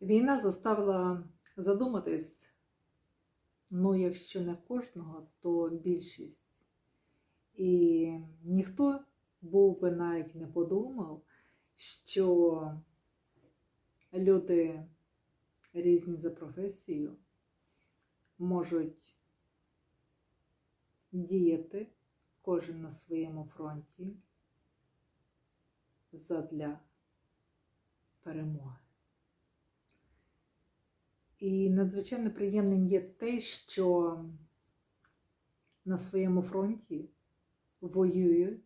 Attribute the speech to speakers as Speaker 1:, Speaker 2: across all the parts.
Speaker 1: Війна заставила задуматись, ну, якщо не кожного, то більшість. І ніхто був би навіть не подумав, що люди різні за професією можуть діяти кожен на своєму фронті задля перемоги. І надзвичайно приємним є те, що на своєму фронті воюють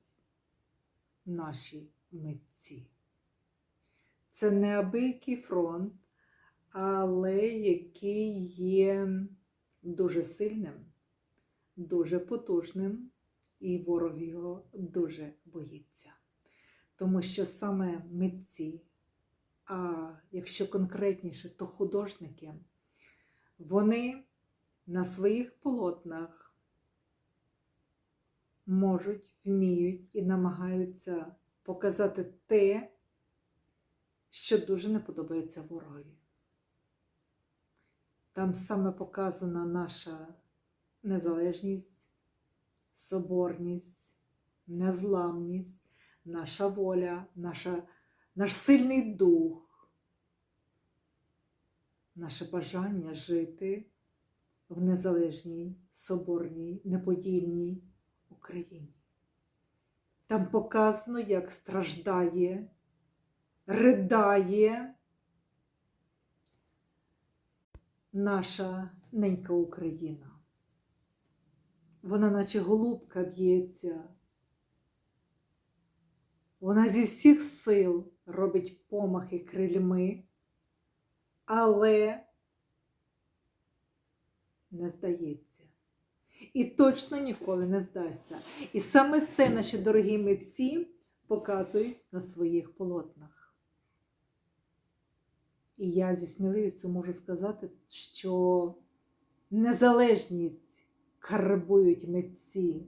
Speaker 1: наші митці. Це неабиякий фронт, але який є дуже сильним, дуже потужним, і ворог його дуже боїться. Тому що саме митці, а якщо конкретніше, то художники, вони на своїх полотнах можуть, вміють і намагаються показати те, що дуже не подобається ворогові. Там саме показана наша незалежність, соборність, незламність, наша воля, наша, наш сильний дух, наше бажання жити в незалежній, соборній, неподільній Україні. Там показано, як страждає, ридає наша ненька Україна. Вона, наче голубка, б'ється. Вона зі всіх сил робить помахи крильми, але не здається. І точно ніколи не здасться. І саме це наші дорогі митці показують на своїх полотнах. І я зі сміливістю можу сказати, що незалежність карбують митці,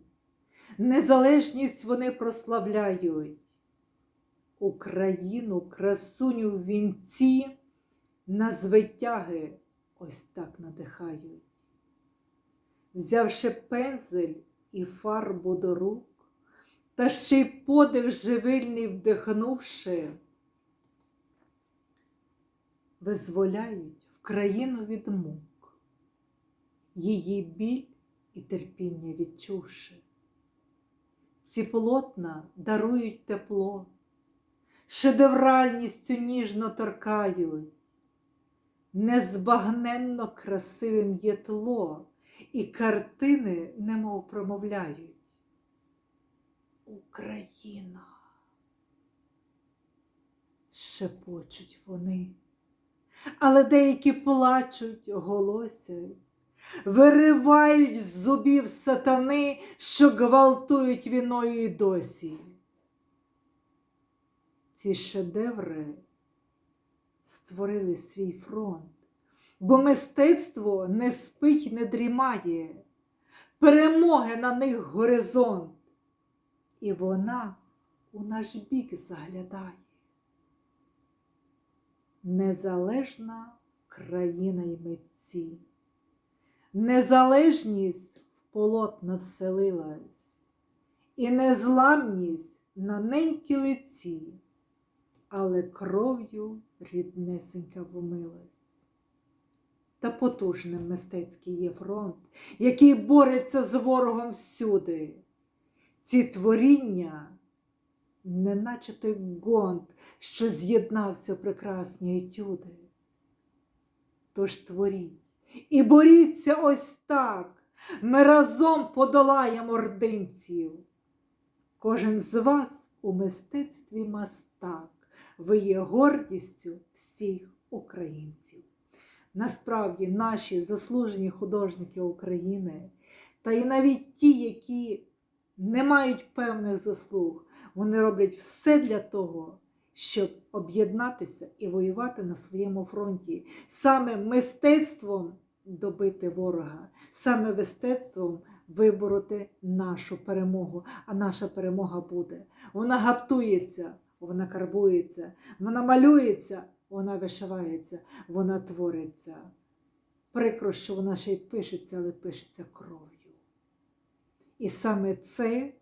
Speaker 1: незалежність вони прославляють. Україну, красуню в вінці на звитяги ось так надихають. Взявши пензель і фарбу до рук, та ще й подих живильний вдихнувши, визволяють в країну від мук, її біль і терпіння відчувши. Ці полотна дарують тепло, шедевральністю ніжно торкають, незбагненно красивим є тло, і картини немов промовляють. Україна. Шепочуть вони, але деякі плачуть, голосять, виривають з зубів сатани, що гвалтують віною і досі. Ці шедеври створили свій фронт, бо мистецтво не спить, не дрімає, перемоги на них горизонт, і вона у наш бік заглядає. Незалежна країна й митці, незалежність в полотна вселилась, і незламність на ненькі лиці, але кров'ю ріднесенька вмилась. Та потужним мистецький є фронт, який бореться з ворогом всюди. Ці творіння, неначе той гонт, що з'єднався прекрасні етюди. Тож творіть і боріться ось так, ми разом подолаємо ординців. Кожен з вас у мистецтві мастак, ви є гордістю всіх українців. Насправді, наші заслужені художники України, та й навіть ті, які не мають певних заслуг, вони роблять все для того, щоб об'єднатися і воювати на своєму фронті, саме мистецтвом добити ворога, саме мистецтвом вибороти нашу перемогу. А наша перемога буде. Вона гаптується, вона карбується, вона малюється, вона вишивається, вона твориться. Прикро, що вона ще й пишеться, але пишеться кров'ю. І саме це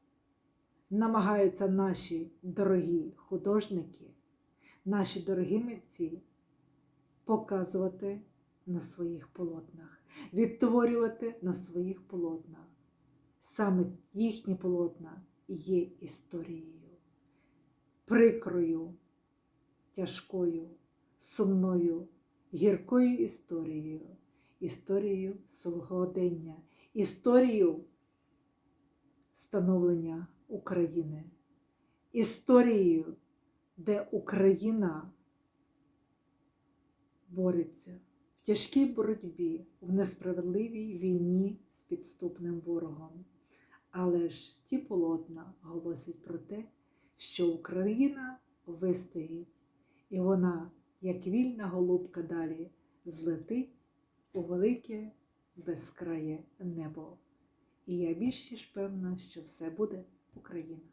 Speaker 1: намагаються наші дорогі художники, наші дорогі митці показувати на своїх полотнах, відтворювати на своїх полотнах. Саме їхні полотна є історією, прикрою, тяжкою, сумною, гіркою історією, історією сьогодення, історією становлення України, історією, де Україна бореться в тяжкій боротьбі, в несправедливій війні з підступним ворогом. Але ж ті полотна голосять про те, що Україна вистоїть, і вона, як вільна голубка, далі злетить у велике безкрає небо. І я більш ніж певна, що все буде Україна.